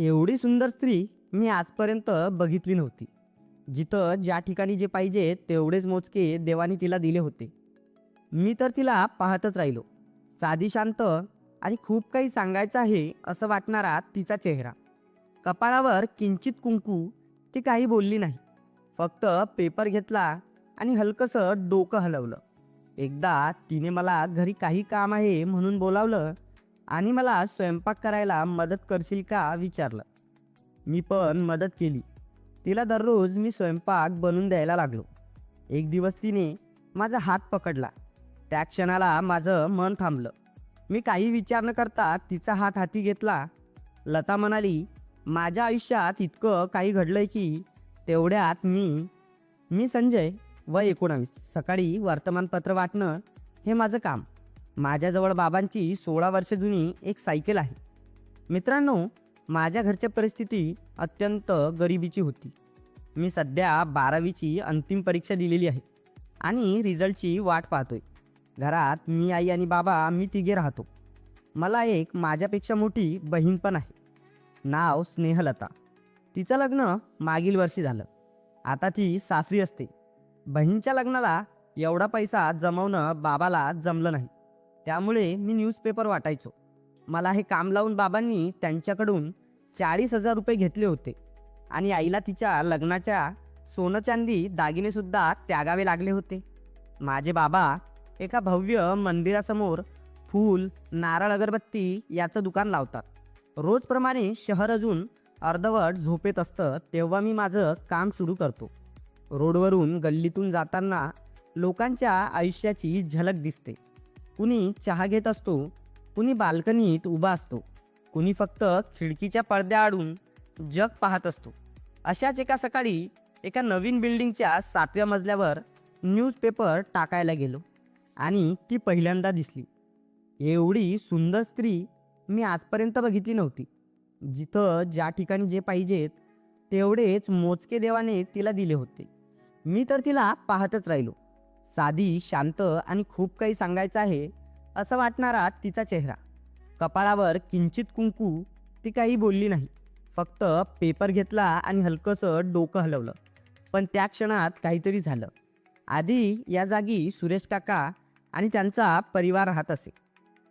एवढी सुंदर स्त्री मी आजपर्यंत बघितली नव्हती. जिथं ज्या ठिकाणी जे पाहिजे तेवढेच मोजके देवाने तिला दिले होते. मी तर तिला पाहतच राहिलो. साधी शांत आणि खूप काही सांगायचं आहे असं वाटणारा तिचा चेहरा. कपाळावर किंचित कुंकू ती काही बोलली नाही. फक्त पेपर घेतला आणि हलकंसं डोकं हलवलं. एकदा तिने मला घरी काही काम आहे म्हणून बोलावलं आणि मला स्वयंपाक करायला मदत करशील का विचारलं. मी पण मदत केली. तिला दररोज मी स्वयंपाक बनवून द्यायला लागलो. एक दिवस तिने माझा हात पकडला. त्या क्षणाला माझं मन थांबलं. मी काही विचार न करता तिचा हात हाती घेतला. लता म्हणाली माझ्या आयुष्यात इतकं काही घडलंय की तेवढ्यात मी मी संजय व एकोणावीस सकाळी वर्तमानपत्र वाटणं हे माझं काम. माझ्याजवळ बाबांची सोळा वर्ष जुनी एक सायकल आहे. मित्रांनो माझ्या घरच्या परिस्थिती अत्यंत गरिबीची होती. मी सध्या बारावीची अंतिम परीक्षा दिलेली आहे आणि रिझल्टची वाट पाहतोय. घरात मी आई आणि बाबा मी तिघे राहतो. मला एक माझ्यापेक्षा मोठी बहीण पण आहे. नाव स्नेहलता. तिचं लग्न मागील वर्षी झालं. आता ती सासरी असते. बहीणच्या लग्नाला एवढा पैसा जमवणं बाबाला जमलं नाही. त्यामुळे मी न्यूजपेपर वाटायचो. मला हे काम लावून बाबांनी त्यांच्याकडून चाळीस हजार रुपये घेतले होते. आणि आईला तिच्या लग्नाच्या सोनं चांदी दागिनेसुद्धा त्यागावे लागले होते. माझे बाबा एका भव्य मंदिरासमोर फूल नारळ अगरबत्ती याचं दुकान लावतात. रोजप्रमाणे शहर अजून अर्धवट झोपेत असतं तेव्हा मी माझं काम सुरू करतो. रोडवरून गल्लीतून जाताना लोकांच्या आयुष्याची झलक दिसते. कुणी चहा घेत असतो कुणी बाल्कनीत उभा असतो कुणी फक्त खिडकीच्या पडद्याआडून जग पाहत असतो. अशाच एका सकाळी एका नवीन बिल्डिंगच्या सातव्या मजल्यावर न्यूजपेपर टाकायला गेलो आणि ती पहिल्यांदा दिसली. एवढी सुंदर स्त्री मी आजपर्यंत बघितली नव्हती. जिथं ज्या ठिकाणी जे पाहिजेत तेवढेच मोजके देवाने तिला दिले होते. मी तर तिला पाहतच राहिलो. साधी शांत आणि खूप काही सांगायचं आहे असं वाटणारा तिचा चेहरा. कपाळावर किंचित कुंकू ती काही बोलली नाही. फक्त पेपर घेतला आणि हलकंसं डोकं हलवलं. पण त्या क्षणात काहीतरी झालं. आधी या जागी सुरेश काका आणि त्यांचा परिवार राहत असे.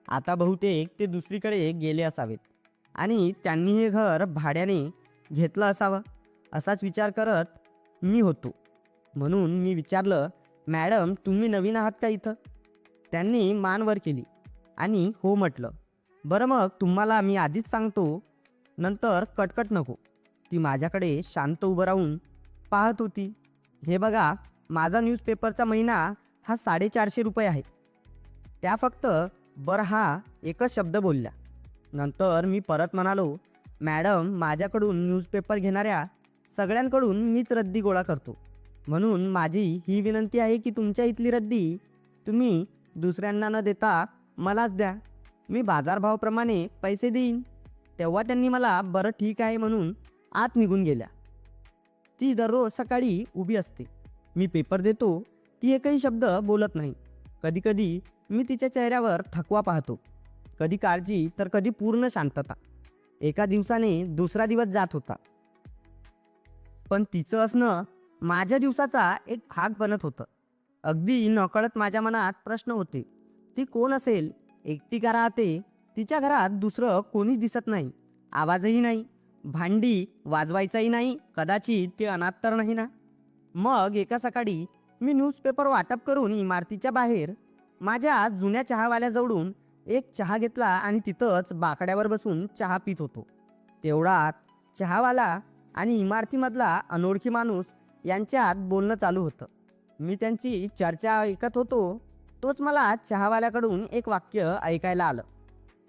आता बहुतेक ते दुसरीकडे गेले असावेत. आणि त्यांनी हे घर भाड्याने घेतलं असावं असाच विचार करत मी होतो. म्हणून मी विचारलं मॅडम तुम्ही नवीन आहात का इथं? त्यांनी मान वर केली आणि हो म्हटलं. बरं मग तुम्हाला मी आधीच सांगतो नंतर कटकट नको. ती माझ्याकडे शांत उभं राहून पाहत होती. हे बघा माझा न्यूजपेपरचा महिना हा साडेचारशे रुपये आहे. त्या फक्त बरं हा एकच शब्द बोलल्या. नंतर मी परत म्हणालो मॅडम माझ्याकडून न्यूजपेपर घेणाऱ्या सगळ्यांकडून मीच रद्दी गोळा करतो. म्हणून माझी ही विनंती आहे की तुमच्या इथली रद्दी तुम्ही दुसऱ्यांना न देता मलाच द्या. मी बाजारभावाप्रमाणे पैसे देईन. तेव्हा त्यांनी मला बरं ठीक आहे म्हणून आत निघून गेल्या. ती दररोज सकाळी उभी असते. मी पेपर देतो. ती एकही शब्द बोलत नाही. कधीकधी मी तिच्या चेहऱ्यावर थकवा पाहतो. कधी काळजी तर कधी पूर्ण शांतता. एका दिवसाने दुसरा दिवस जात होता. पण तिचं असणं माझ्या दिवसाचा एक भाग बनत होतं. अगदी नकळत माझ्या मनात प्रश्न होते. ती कोण असेल? एकटी का राहते? तिच्या घरात दुसरं कोणीच दिसत नाही. आवाजही नाही. भांडी वाजवायचाही नाही. कदाचित ते अनाथ तर नाही ना? मग एका सकाळी मी न्यूजपेपर वाटप करून इमारतीच्या बाहेर माझ्या जुन्या चहावाल्याजवळून एक चहा घेतला आणि तिथंच बाकड्यावर बसून चहा पित होतो. तेवढा चहावाला आणि इमारतीमधला अनोळखी माणूस यांच्यात बोलणं चालू होतं. मी त्यांची चर्चा ऐकत होतो तोच मला चहावाल्याकडून एक वाक्य ऐकायला आलं.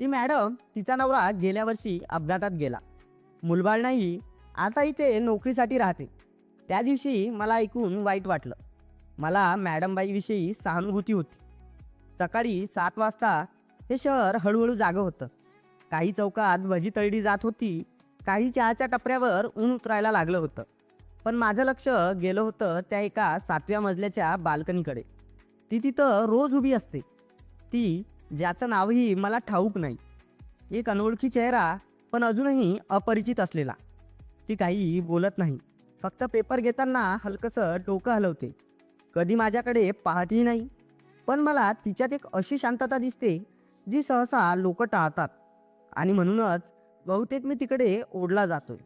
ती मॅडम तिचा नवरा गेल्या वर्षी अपघातात गेला. मुलबाळ नाही आता इथे नोकरीसाठी राहते. त्या दिवशी मला ऐकून वाईट वाटलं. मला मॅडमबाईविषयी सहानुभूती होती. सकाळी सात वाजता हे शहर हळूहळू जागं होतं. काही चौकात भजी तळली जात होती. काही चहाच्या टपऱ्यावर ऊन उतरायला लागलं होतं. पण माझं लक्ष गेलं होतं त्या एका सातव्या मजल्याच्या बाल्कनीकडे. ती तिथं रोज उभी असते. ती ज्याचं नावही मला ठाऊक नाही. एक अनोळखी चेहरा पण अजूनही अपरिचित असलेला. ती काही बोलत नाही. फक्त पेपर घेताना हलकंसं डोकं हलवते. कधी माझ्याकडे पाहतही नाही. पण मला तिच्यात एक अशी शांतता दिसते जी सहसा लोक टाळतात. आणि म्हणूनच बहुतेक मी तिकडे ओढला जातोय.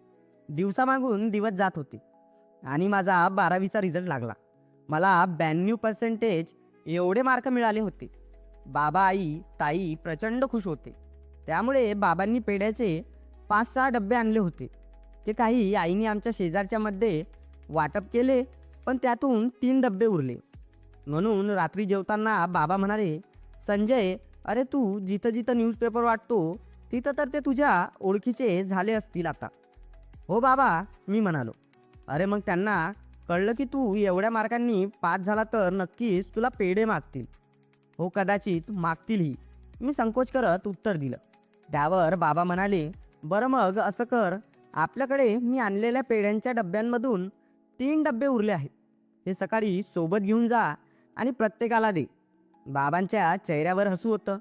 दिवसामागून दिवस जात होते. आणि माझा बारावीचा रिझल्ट लागला. मला ब्याण्णव पर्सेंटेज एवढे मार्क मिळाले होते. बाबा आई ताई प्रचंड खुश होते. त्यामुळे बाबांनी पेढ्याचे पाच सहा डबे आणले होते. ते काही आईने आमच्या शेजारच्यामध्ये वाटप केले पण त्यातून तीन डबे उरले. म्हणून रात्री जेवताना बाबा म्हणाले संजय अरे तू जिथं जिथं न्यूजपेपर वाटतो तिथं तर ते तुझ्या ओळखीचे झाले असतील आता. हो बाबा मी म्हणालो. अरे मग त्यांना कळलं की तू एवढ्या मार्कांनी पास झाला तर नक्कीच तुला पेढे मागतील. हो कदाचित मागतीलही. मी संकोच करत उत्तर दिलं. त्यावर बाबा म्हणाले बरं मग असं कर. आपल्याकडे मी आणलेल्या पेढ्यांच्या डब्यांमधून तीन डबे उरले आहेत. हे सकाळी सोबत घेऊन जा आणि प्रत्येकाला दे. बाबांच्या चेहऱ्यावर हसू होतं.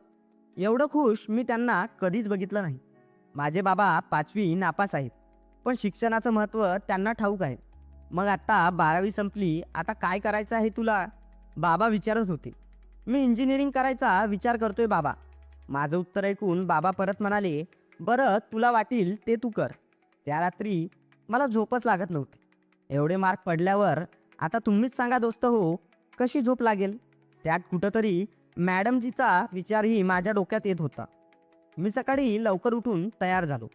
एवढं खुश मी त्यांना कधीच बघितलं नाही. माझे बाबा पाचवी नापास आहेत. पण शिक्षणाचं महत्त्व त्यांना ठाऊक आहे. मग आता बारावी संपली आता काय करायचं आहे तुला? बाबा विचारत होते. मी इंजिनिअरिंग करायचा विचार करतोय बाबा. माझं उत्तर ऐकून बाबा परत म्हणाले बरं तुला वाटील ते तू कर. त्या रात्री मला झोपच लागत नव्हती. एवढे मार्क पडल्यावर आता तुम्हीच सांगा दोस्त हो कशी झोप लागेल? त्यात कुठंतरी मॅडमजीचा विचारही माझ्या डोक्यात येत होता. मी सकाळी लवकर उठून तयार झालो.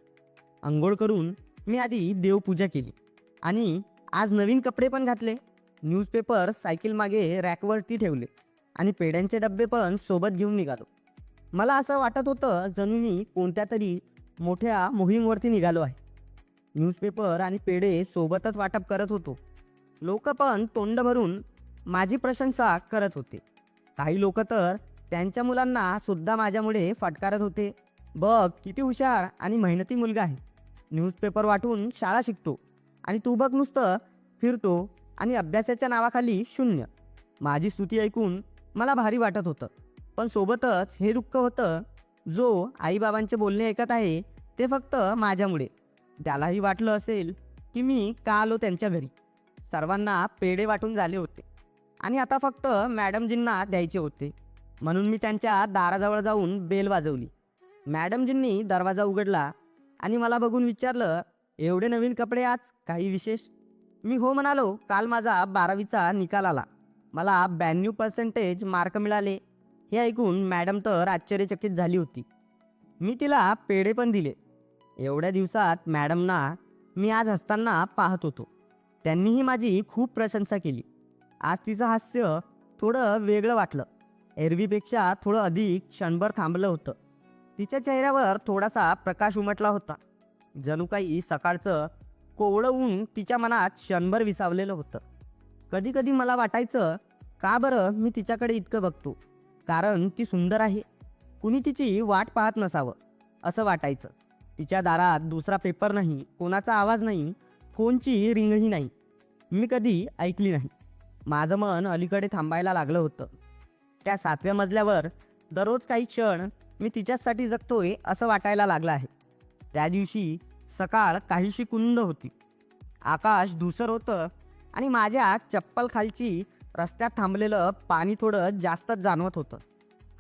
आंघोळ करून मी आधी देवपूजा केली. आणि आज नवीन कपडे पण घातले. न्यूजपेपर सायकल मागे रॅकवरती ठेवले. आणि पेढ्यांचे डबे पण सोबत घेऊन निघालो. मला असं वाटत होतं जणू मी कोणत्या तरी मोठ्या मोहीमवरती निघालो आहे. न्यूजपेपर आणि पेढे सोबतच वाटप करत होतो. लोक पण तोंड भरून माझी प्रशंसा करत होते. काही लोक तर त्यांच्या मुलांना सुद्धा माझ्यामुळे फटकारत होते. बघ किती हुशार आणि मेहनती मुलगा आहे. न्यूजपेपर वाटून शाळा शिकतो आणि तू बघ नुसतं फिरतो आणि अभ्यासाच्या नावाखाली शून्य. माझी स्तुती ऐकून मला भारी वाटत होतं. पण सोबतच हे दुःख होतं जो आईबाबांचे बोलणे ऐकत आहे ते फक्त माझ्यामुळे. त्यालाही वाटलं असेल की मी का आलो त्यांच्या घरी. सर्वांना पेढे वाटून झाले होते आणि आता फक्त मॅडमजींना द्यायचे होते. म्हणून मी त्यांच्या दाराजवळ जाऊन बेल वाजवली. मॅडमजींनी दरवाजा उघडला आणि मला बघून विचारलं एवढे नवीन कपडे आज? काही विशेष? मी हो म्हणालो काल माझा बारावीचा निकाल आला. मला ब्याण्णव पर्सेंटेज मार्क मिळाले. हे ऐकून मॅडम तर आश्चर्यचकित झाली होती. मी तिला पेढे पण दिले. एवढ्या दिवसात मॅडमना मी आज हसताना पाहत होतो. त्यांनीही माझी खूप प्रशंसा केली. आज तिचं हास्य थोडं वेगळं वाटलं. एरवीपेक्षा थोडं अधिक क्षणभर थांबलं होतं. तिच्या चेहऱ्यावर थोडासा प्रकाश उमटला होता. जणू काही सकाळचं कोवळं ऊन तिच्या मनात क्षणभर विसावलेलं होतं. कधी कधी मला वाटायचं का बरं मी तिच्याकडे इतकं बघतो? कारण ती सुंदर आहे. कुणी तिची वाट पाहत नसावं असं वाटायचं. तिच्या दारात दुसरा पेपर नाही कोणाचा आवाज नाही फोनची रिंगही नाही. मी कधी ऐकली नाही. माझं मन अलीकडे थांबायला लागलं होतं. त्या सातव्या मजल्यावर दररोज काही क्षण मी तिच्याचसाठी जगतोय असं वाटायला लागलं आहे. त्या दिवशी सकाळ काहीशी कुंद होती. आकाश धुसर होतं आणि माझ्या चप्पल खालची रस्त्यात थांबलेलं पाणी थोडं जास्तच जाणवत होतं.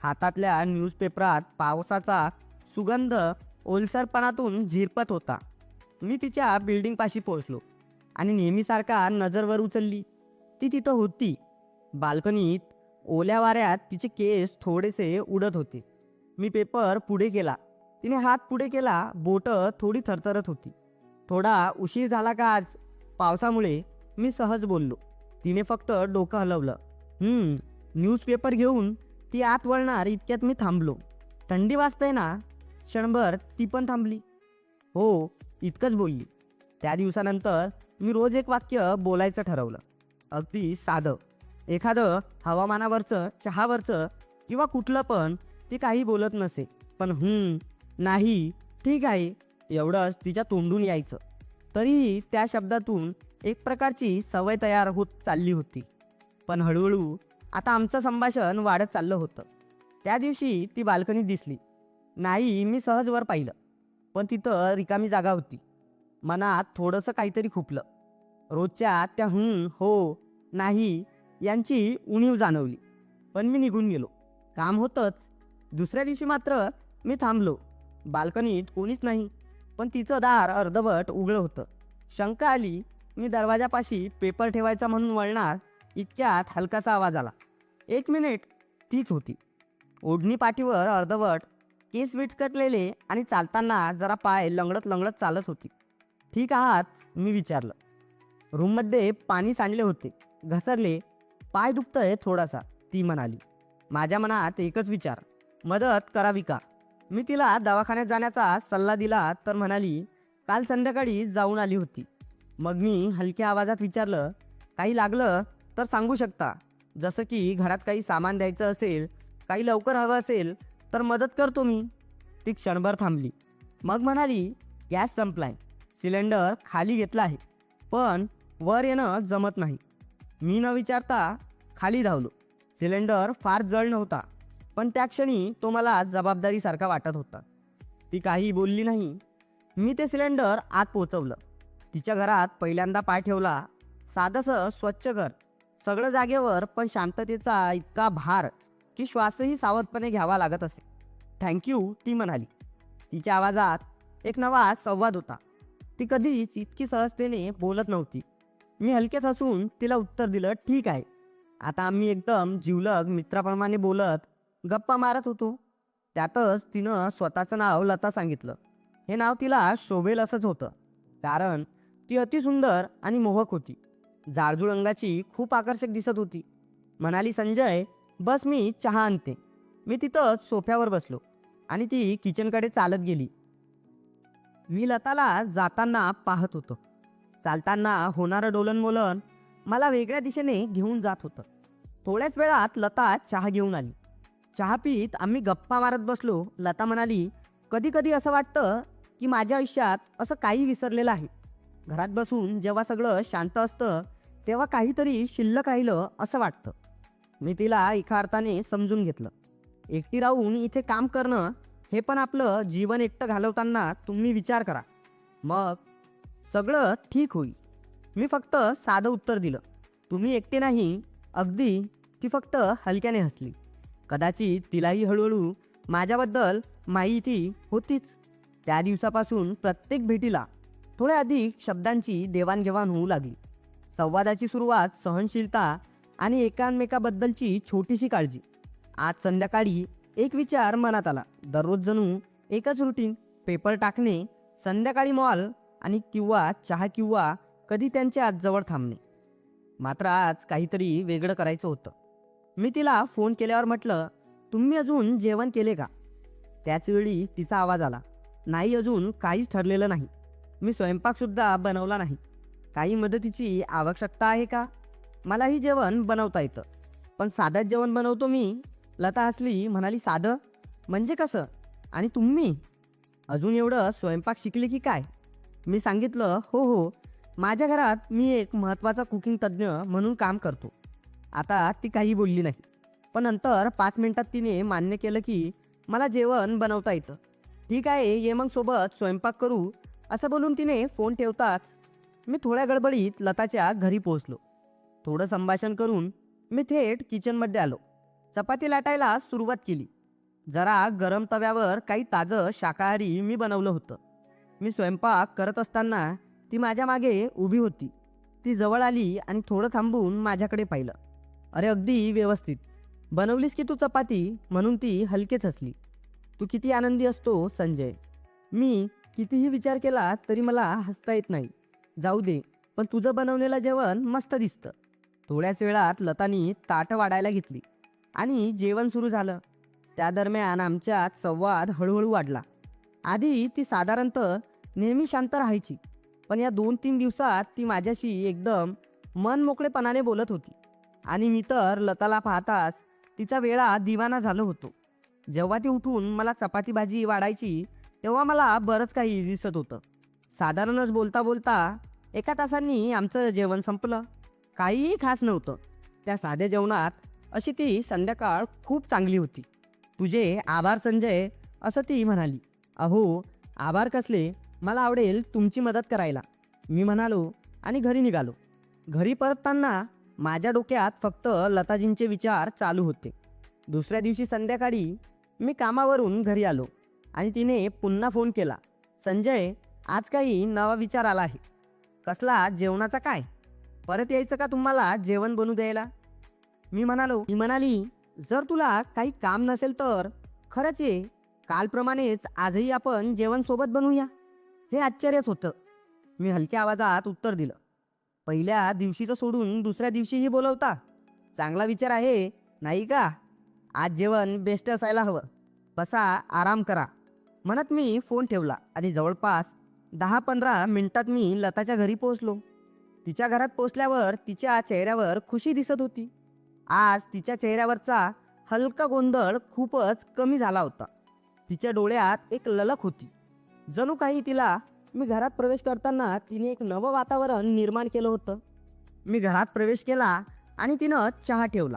हातातल्या न्यूजपेपरात पावसाचा सुगंध ओलसरपणातून झिरपत होता. मी तिच्या बिल्डिंगपाशी पोहोचलो आणि नेहमीसारखा नजरवर उचलली. ती तिथं होती. बाल्कनीत ओल्या वाऱ्यात तिचे केस थोडेसे उडत होते. मी पेपर पुढे केला. तिने हात पुढे केला बोटं थोडी थरथरत होती. थोडा उशीर झाला का आज? पावसामुळे. मी सहज बोललो. तिने फक्त डोकं हलवलं. न्यूजपेपर घेऊन ती आत वळणार इतक्यात मी थांबलो. थंडी वाजते ना? क्षणभर ती पण थांबली. हो इतकंच बोलली. त्या दिवसानंतर मी रोज एक वाक्य बोलायचं ठरवलं. अगदी साधं. एखादं हवामानावरचं चहावरचं किंवा कुठलं पण ती काही बोलत नसे. पण हम्म नाही ठीक आहे. एवढंच तिच्या तोंडून यायचं. तरीही त्या शब्दातून एक प्रकारची सवय तयार होत चालली होती. पण हळूहळू आता आमचं संभाषण वाढत चाललं होतं. त्या दिवशी ती बाल्कनीत दिसली. नाही मी सहज वर पाहिलं. पण तिथं रिकामी जागा होती. मनात थोडंसं काहीतरी खुपलं. रोजच्या त्या हं हो नाही यांची उणीव जाणवली. पण मी निघून गेलो. काम होतंच. दुसऱ्या दिवशी मात्र मी थांबलो. बाल्कनीत कोणीच नाही. पण तिचं दार अर्धवट उघडं होतं. शंका आली मी दरवाजापाशी पेपर ठेवायचा म्हणून वळणार इतक्यात हलकासा आवाज आला. एक मिनिट तीच होती. ओढणी पाठीवर अर्धवट केस विटकटलेले आणि चालताना जरा पाय लंगडत लंगडत चालत होती. ठीक आहात मी विचारलं. रूममध्ये पाणी सांडले होते. घसरले. पाय दुखतंय थोडासा ती म्हणाली. माझ्या मनात एकच विचार. मदत करावी का? मी तिला दवाखान्यात जाण्याचा सल्ला दिला तर म्हणाली काल संध्याकाळी जाऊन आली होती. मग मी हलक्या आवाजात विचारलं काही लागलं? तर सांगू शकता. जसं की घरात काही सामान द्यायचं असेल काही लवकर हवं असेल तर मदत करतो मी. ती क्षणभर थांबली. मग म्हणाली गॅस संपलाय. सिलेंडर खाली घेतला आहे. पण वर येणं जमत नाही. मी न विचारता खाली धावलो. सिलेंडर फार जड नव्हता. पण त्या क्षणी तो मला जबाबदारीसारखा वाटत होता. ती काही बोलली नाही. मी ते सिलेंडर आत पोचवलं तिच्या घरात पहिल्यांदा पाय ठेवला. साधंसं स्वच्छ घर. सगळं जागेवर पण शांततेचा इतका भार की श्वासही सावधपणे घ्यावा लागत असे. थँक्यू ती म्हणाली. तिच्या आवाजात एक नवा संवाद होता. ती कधीच इतकी सहजतेने बोलत नव्हती. मी हलकेच हसून तिला उत्तर दिलं ठीक आहे. आता आम्ही एकदम जिवलग मित्राप्रमाणे बोलत गप्पा मारत होतो. त्यातच तिनं स्वतःचं नाव लता सांगितलं. हे नाव तिला शोभेल असंच होतं. कारण ती अतिसुंदर आणि मोहक होती. जाळजूळ अंगाची खूप आकर्षक दिसत होती. म्हणाली संजय बस मी चहा आणते. मी तिथंच सोफ्यावर बसलो आणि ती किचनकडे चालत गेली. मी लताला जाताना पाहत होतो. चालताना होणारं डोलनमोलन मला वेगळ्या दिशेने घेऊन जात होतं. थोड्याच वेळात लता चहा घेऊन आली. चहा पीत आम्ही गप्पा मारत बसलो. लता म्हणाली कधी कधी असं वाटतं की माझ्या आयुष्यात असं काही विसरलेलं आहे. घरात बसून जेव्हा सगळं शांत असतं तेव्हा काहीतरी शिल्लक राहिलं असं वाटतं. मी तिला एका अर्थाने समजून घेतलं. एकटी राहून इथे काम करणं हे पण आपलं जीवन एकटं घालवताना तुम्ही विचार करा. मग सगळं ठीक होईल. मी फक्त साधं उत्तर दिलं. तुम्ही एकटे नाही अगदी ती फक्त हलक्याने हसली. कदाचित तिलाही हळूहळू माझ्याबद्दल माहिती होतीच. त्या दिवसापासून प्रत्येक भेटीला थोड्या अधिक शब्दांची देवाणघेवाण होऊ लागली. संवादाची सुरुवात सहनशीलता आणि एकांमेकाबद्दलची छोटीशी काळजी. आज संध्याकाळी एक विचार मनात आला. दररोज जणू एकच रुटीन पेपर टाकणे संध्याकाळी मॉल आणि किंवा चहा किंवा कधी त्यांच्या जवळ थांबणे. मात्र आज काहीतरी वेगळं करायचं होतं. मी तिला फोन केल्यावर म्हटलं तुम्ही अजून जेवण केले का? त्याचवेळी तिचा आवाज आला नाही अजून काहीच ठरलेलं नाही. मी स्वयंपाकसुद्धा बनवला नाही. काही मदतीची आवश्यकता आहे का? मलाही जेवण बनवता येतं. पण साधंच जेवण बनवतो मी. लता हसली म्हणाली साधं? म्हणजे कसं? आणि तुम्ही? अजून एवढं स्वयंपाक शिकले की काय? मी सांगितलं हो हो. माझ्या घरात मी एक महत्त्वाचा कुकिंग तज्ज्ञ म्हणून काम करतो. आता ती काही बोलली नाही. पण नंतर पाच मिनिटात तिने मान्य केलं की मला जेवण बनवता येतं. ठीक आहे ये मग सोबत स्वयंपाक करू. असं बोलून तिने फोन ठेवताच मी थोड्या गडबडीत लताच्या घरी पोहोचलो. थोडं संभाषण करून मी थेट किचनमध्ये आलो. चपाती लाटायला सुरुवात केली. जरा गरम तव्यावर काही ताजं शाकाहारी मी बनवलं होतं. मी स्वयंपाक करत असताना ती माझ्या मागे उभी होती. ती जवळ आली आणि थोडं थांबून माझ्याकडे पाहिलं. अरे अगदी व्यवस्थित. बनवलीस की तू चपाती? म्हणून ती हलकेच हसली. तू किती आनंदी असतो संजय. मी कितीही विचार केला तरी मला हसता येत नाही. जाऊ दे पण तुझं बनवलेलं जेवण मस्त दिसतं. थोड्याच वेळात लतानी ताट वाढायला घेतली आणि जेवण सुरू झालं. त्या दरम्यान आमच्यात संवाद हळूहळू वाढला. आधी ती साधारणतः नेहमी शांत राहायची पण या दोन तीन दिवसात ती माझ्याशी एकदम मन मोकळेपणाने बोलत होती. आणि मी तर लताला पाहताच तिचा वेळा दिवाना झालो होतो. जेव्हा ती उठून मला चपाती भाजी वाढायची तेव्हा मला बरंच काही दिसत होतं. साधारणच बोलता बोलता एका तासांनी आमचं जेवण संपलं. काहीही खास नव्हतं. त्या साध्या जेवणात अशी ती संध्याकाळ खूप चांगली होती. तुझे आभार संजय असं ती म्हणाली. अहो आभार कसले? मला आवडेल तुमची मदत करायला. मी म्हणालो आणि घरी निघालो. घरी परतताना माझ्या डोक्यात फक्त लताजींचे विचार चालू होते. दुसऱ्या दिवशी संध्याकाळी मी कामावरून घरी आलो आणि तिने पुन्हा फोन केला संजय आज काही नवा विचार आला आहे. कसला जेवणाचा काय? परत यायचं का तुम्हाला जेवण बनवू द्यायला? मी म्हणालो मी म्हणाली जर तुला काही काम नसेल तर खरंच ये कालप्रमाणेच आजही आपण जेवण सोबत बनवूया. हे आश्चर्यच होतं. मी हलक्या आवाजात उत्तर दिलं पहिल्या दिवशीचं सोडून दुसऱ्या दिवशीही बोलवता. चांगला विचार आहे नाही का? आज जेवण बेस्ट असायला हवं. बसा आराम करा. म्हणत मी फोन ठेवला आणि जवळपास दहा पंधरा मिनिटात मी लताच्या घरी पोहोचलो. तिच्या घरात पोचल्यावर तिच्या चेहऱ्यावर खुशी दिसत होती. आज तिच्या चेहऱ्यावरचा हलका गोंधळ खूपच कमी झाला होता. तिच्या डोळ्यात एक ललक होती. जणू काही तिला मी घरात प्रवेश करताना तिने एक नवं वातावरण निर्माण केलं होतं. मी घरात प्रवेश केला आणि तिनं चहा ठेवला.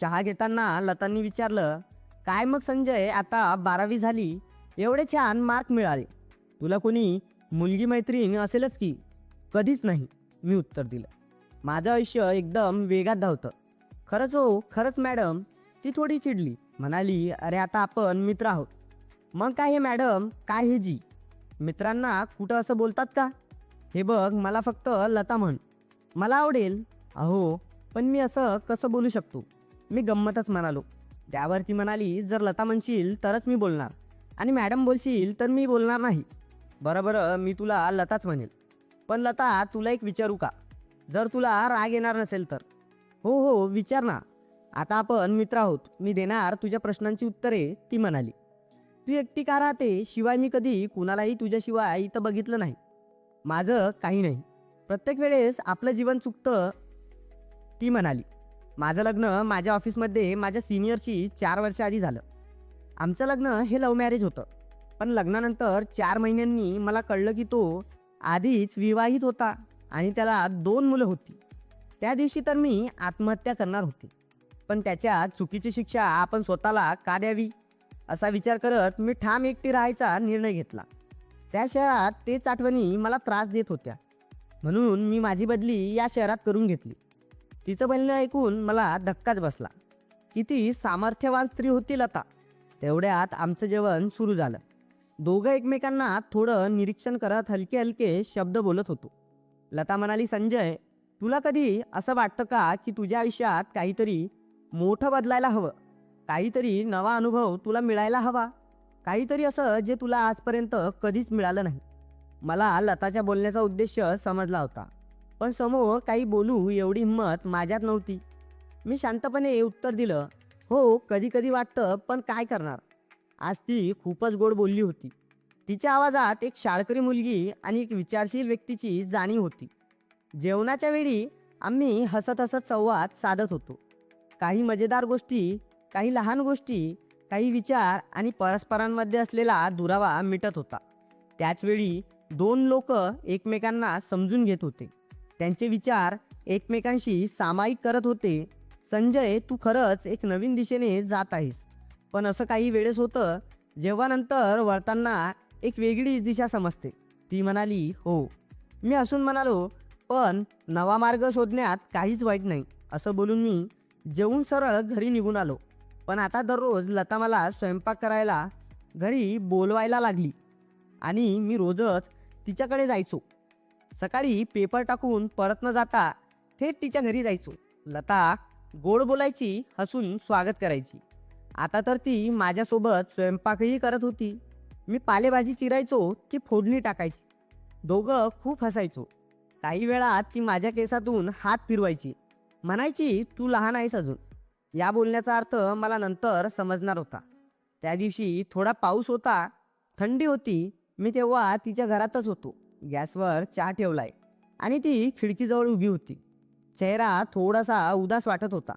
चहा घेताना लतांनी विचारलं काय मग संजय आता बारावी झाली. एवढे छान मार्क मिळाले. तुला कोणी मुलगी मैत्रीण असेलच की? कधीच नाही मी उत्तर दिलं. माझं आयुष्य एकदम वेगात धावतं. खरंच हो खरंच मॅडम. ती थोडी चिडली. म्हणाली अरे आता आपण मित्र आहोत. मग काय हे मॅडम? काय हे जी? मित्रांना कुठं असं बोलतात का? हे बघ मला फक्त लता म्हण. मला आवडेल. अहो पण मी असं कसं बोलू शकतो? मी गंमतच म्हणालो. त्यावर ती म्हणाली जर लता म्हणशील तरच मी बोलणार. आणि मॅडम बोलशील तर मी बोलणार नाही. बरं बरं मी तुला लताच म्हणेल. पण लता तुला एक विचारू का? जर तुला राग येणार नसेल तर. हो हो विचार ना. आता आपण मित्र आहोत. मी देणार तुझ्या प्रश्नांची उत्तरे ती म्हणाली. तू एकटी का राहते? शिवाय मी कधी कुणालाही तुझ्याशिवाय इथं बघितलं नाही. माझं काही नाही. प्रत्येक वेळेस आपलं जीवन चुकतं ती म्हणाली. माझं लग्न माझ्या ऑफिसमध्ये माझ्या सिनियरशी चार वर्ष आधी झालं. आमचं लग्न हे लव्ह मॅरेज होतं. पण लग्नानंतर चार महिन्यांनी मला कळलं की तो आधीच विवाहित होता आणि त्याला दोन मुलं होती. त्या दिवशी तर मी आत्महत्या करणार होते. पण त्याच्या चुकीची शिक्षा आपण स्वतःला का द्यावी? असा विचार करत मी ठाम एकटी राहायचा निर्णय घेतला. त्या शहरात तेच आठवणी मला त्रास देत होत्या. म्हणून मी माझी बदली या शहरात करून घेतली. तिचं बोलणं ऐकून मला धक्काच बसला. किती सामर्थ्यवान स्त्री होती लता तेवढ्यात आमचं जेवण सुरू झालं. दोघं एकमेकांना थोडं निरीक्षण करत हलके हलके शब्द बोलत होतो. लता म्हणाली संजय तुला कधी असं वाटतं का की तुझ्या आयुष्यात काहीतरी मोठं बदलायला हवं? काहीतरी नवा अनुभव तुला मिळायला हवा. काहीतरी असं जे तुला आजपर्यंत कधीच मिळालं नाही. मला लताच्या बोलण्याचा उद्देश समजला होता. पण समोर काही बोलू एवढी हिंमत माझ्यात नव्हती. मी शांतपणे उत्तर दिलं हो कधी कधी वाटतं पण काय करणार? आज ती खूपच गोड बोलली होती. तिच्या आवाजात एक शाळकरी मुलगी आणि एक विचारशील व्यक्तीची जाणीव होती. जेवणाच्या वेळी आम्ही हसत हसत संवाद साधत होतो. काही मजेदार गोष्टी काही लहान गोष्टी काही विचार आणि परस्परांमध्ये असलेला दुरावा मिटत होता. त्याचवेळी दोन लोक एकमेकांना समजून घेत होते. त्यांचे विचार एकमेकांशी सामायिक करत होते. संजय तू खरंच एक नवीन दिशेने जात आहेस. पण असं काही वेळेस होतं जेव्हा नंतर वळताना एक वेगळीच दिशा समजते. ती म्हणाली हो. मी असून म्हणालो पण नवा मार्ग शोधण्यात काहीच वाईट नाही. असं बोलून मी जेवून सरळ घरी निघून आलो. पण आता दररोज लता मला स्वयंपाक करायला घरी बोलवायला लागली आणि मी रोजच तिच्याकडे जायचो. सकाळी पेपर टाकून परत न जाता थेट तिच्या घरी जायचो. लता गोड बोलायची हसून स्वागत करायची. आता तर ती माझ्यासोबत स्वयंपाकही करत होती. मी पालेभाजी चिरायचो की फोडणी टाकायची. दोघं खूप हसायचो. काही वेळात ती माझ्या केसातून हात फिरवायची. म्हणायची तू लहान आहेस अजून. या बोलण्याचा अर्थ मला नंतर समजणार होता. त्या दिवशी थोडा पाऊस होता थंडी होती मी तेव्हा तिच्या घरातच होतो. गॅसवर चहा ठेवलाय आणि ती खिडकीजवळ उभी होती. चेहरा थोडासा उदास वाटत होता.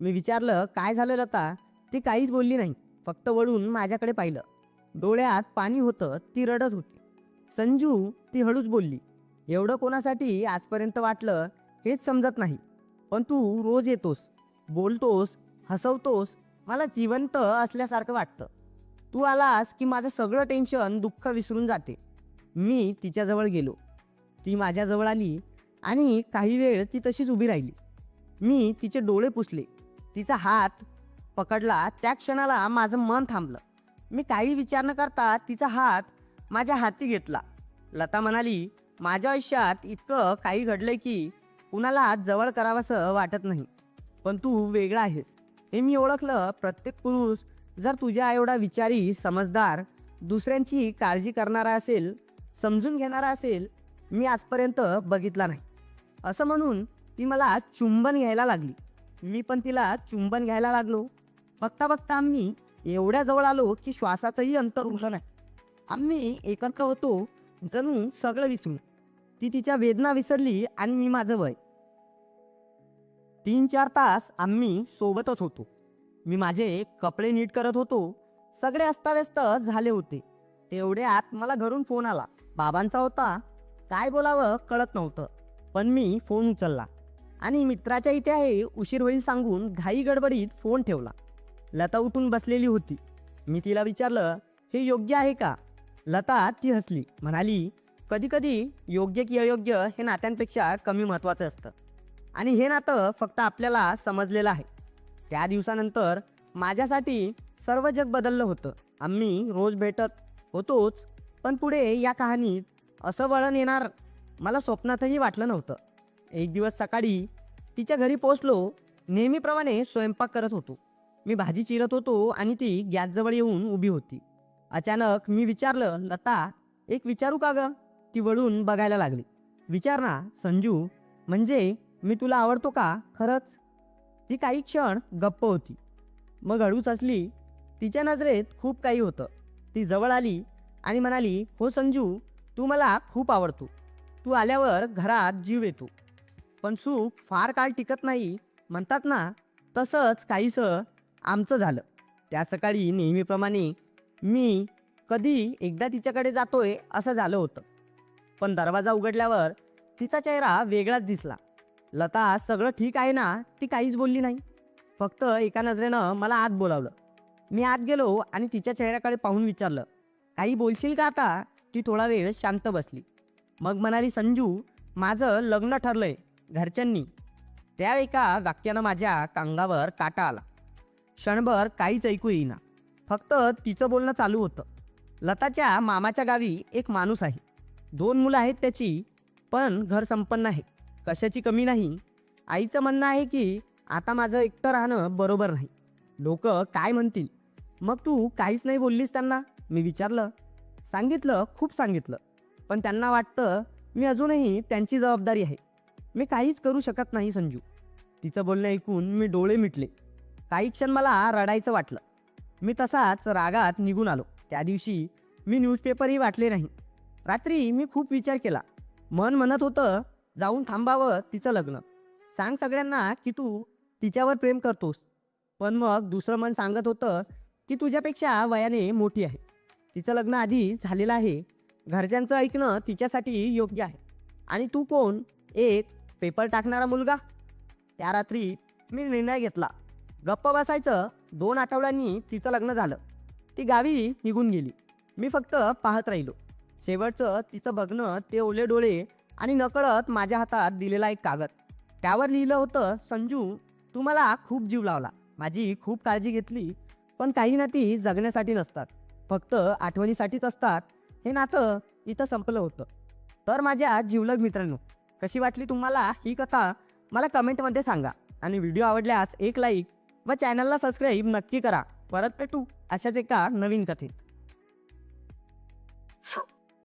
मी विचारलं काय झालं लता? ती काहीच बोलली नाही फक्त वळून माझ्याकडे पाहिलं. डोळ्यात पाणी होतं ती रडत होती. संजू ती हळूच बोलली एवढं कोणासाठी आजपर्यंत वाटलं हेच समजत नाही. पण तू रोज येतोस. बोलतोस हसवतोस मला जिवंत असल्यासारखं वाटतं. तू आलास की माझं सगळं टेन्शन दुःख विसरून जाते. मी तिच्याजवळ गेलो. ती माझ्याजवळ आली आणि काही वेळ ती तशीच उभी राहिली. मी तिचे डोळे पुसले. तिचा हात पकडला. त्या क्षणाला माझं मन थांबलं. मी काही विचार न करता तिचा हात माझ्या हाती घेतला. लता म्हणाली माझ्या आयुष्यात इतकं काही घडलंय की कुणाला जवळ करावंसं वाटत नाही. पण तू वेगळा आहेस. हे मी ओळखलं प्रत्येक पुरुष जर तुझ्या एवढा विचारी समजदार दुसऱ्यांची काळजी करणारा असेल समजून घेणारा असेल मी आजपर्यंत बघितला नाही. असं म्हणून ती मला चुंबन घ्यायला लागली. मी पण तिला चुंबन घ्यायला लागलो. बघता बघता आम्ही एवढ्या जवळ आलो की श्वासाचंही अंतर उरलं नाही. आम्ही एकत्र होतो जणू सगळं विसरू ती तिच्या वेदना विसरली आणि मी माझं वय तीन चार तास आम्ही सोबतच होतो. मी माझे कपडे नीट करत होतो. सगळे अस्ताव्यस्त झाले होते. तेवढ्यात मला घरून फोन आला. बाबांचा होता. काय बोलावं कळत नव्हतं. पण मी फोन उचलला. आणि मित्राच्या इथे आहे उशीर होईल सांगून घाई गडबडीत फोन ठेवला. लता उठून बसलेली होती. मी तिला विचारलं हे योग्य आहे का? लता ती हसली. म्हणाली कधी कधी योग्य की अयोग्य हे नात्यांपेक्षा कमी महत्त्वाचं असतं. आणि हे नातं फक्त आपल्याला समजलेलं आहे. त्या दिवसानंतर माझ्यासाठी सर्व जग बदललं होतं. आम्ही रोज भेटत होतोच पण पुढे या कहाणीत असं वळण येणार मला स्वप्नातही वाटलं नव्हतं. एक दिवस सकाळी तिच्या घरी पोचलो नेहमीप्रमाणे स्वयंपाक करत होतो. मी भाजी चिरत होतो आणि ती गॅसजवळ येऊन उभी होती. अचानक मी विचारलं लता एक विचारू का ग? ती वळून बघायला लागली. विचार ना संजू. म्हणजे मी तुला आवडतो का? खरंच? ती काही क्षण गप्प होती. मग हळूच असली तिच्या नजरेत खूप काही होतं. ती जवळ आली आणि म्हणाली हो संजू तू मला खूप आवडतो. तू आल्यावर घरात जीव येतो. पण सुख फार काळ टिकत नाही. म्हणतात ना तसंच काहीसं आमचं झालं. त्या सकाळी नेहमीप्रमाणे मी कधी एकदा तिच्याकडे जातोय असं झालं होतं. पण दरवाजा उघडल्यावर तिचा चेहरा वेगळाच दिसला. लता सगळं ठीक आहे ना? ती काहीच बोलली नाही. फक्त एका नजरेनं मला आत बोलावलं. मी आत गेलो आणि तिच्या चेहऱ्याकडे पाहून विचारलं काही बोलशील का आता? ती थोडा वेळ शांत बसली. मग म्हणाली संजू माझं लग्न ठरलंय घरच्यांनी. त्या एका वाक्यानं माझ्या कांगावर काटा आला. क्षणभर काहीच ऐकू येईना. फक्त तिचं बोलणं चालू होतं. लताच्या मामाच्या गावी एक माणूस आहे. दोन मुलं आहेत त्याची पण घर संपन्न आहे. कशाची कमी नाही. आईचं म्हणणं आहे की आता माझं एकटं राहणं बरोबर नाही. लोक काय म्हणतील? मग तू काहीच नाही बोललीस त्यांना? मी विचारलं. सांगितलं खूप सांगितलं. पण त्यांना वाटतं मी अजूनही त्यांची जबाबदारी आहे. मी काहीच करू शकत नाही संजू. तिचं बोलणं ऐकून मी डोळे मिटले. काही क्षण मला रडायचं वाटलं. मी तसाच रागात निघून आलो. त्या दिवशी मी न्यूजपेपरही वाटले नाही. रात्री मी खूप विचार केला. मन म्हणत होतं जाऊन थांबावं तिचं लग्न. सांग सगळ्यांना की तू तिच्यावर प्रेम करतोस. पण मग दुसरं मन सांगत होतं की तुझ्यापेक्षा वयाने मोठी आहे. तिचं लग्न आधी झालेलं आहे. घरच्यांचं ऐकणं तिच्यासाठी योग्य आहे. आणि तू कोण? एक पेपर टाकणारा मुलगा? त्या रात्री मी निर्णय घेतला. गप्प बसायचं दोन आठवड्यांनी तिचं लग्न झालं. ती गावी निघून गेली. मी फक्त पाहत राहिलो. शेवटचं तिचं बघणं ते ओले डोळे आणि नकळत माझ्या हातात दिलेला एक कागद. त्यावर लिहिलं होतं संजू तू मला खूप जीव लावला. माझी खूप काळजी घेतली पण काही नाती जगण्यासाठी नसतात. फक्त आठवणीसाठीच असतात. हे नातं इथं संपलं होतं. तर माझ्या जीवलग मित्रांनो कशी वाटली तुम्हाला ही कथा? मला कमेंटमध्ये सांगा. आणि व्हिडिओ आवडल्यास एक लाईक व चॅनलला सबस्क्राईब नक्की करा. परत भेटू अशाच एका नवीन कथेत.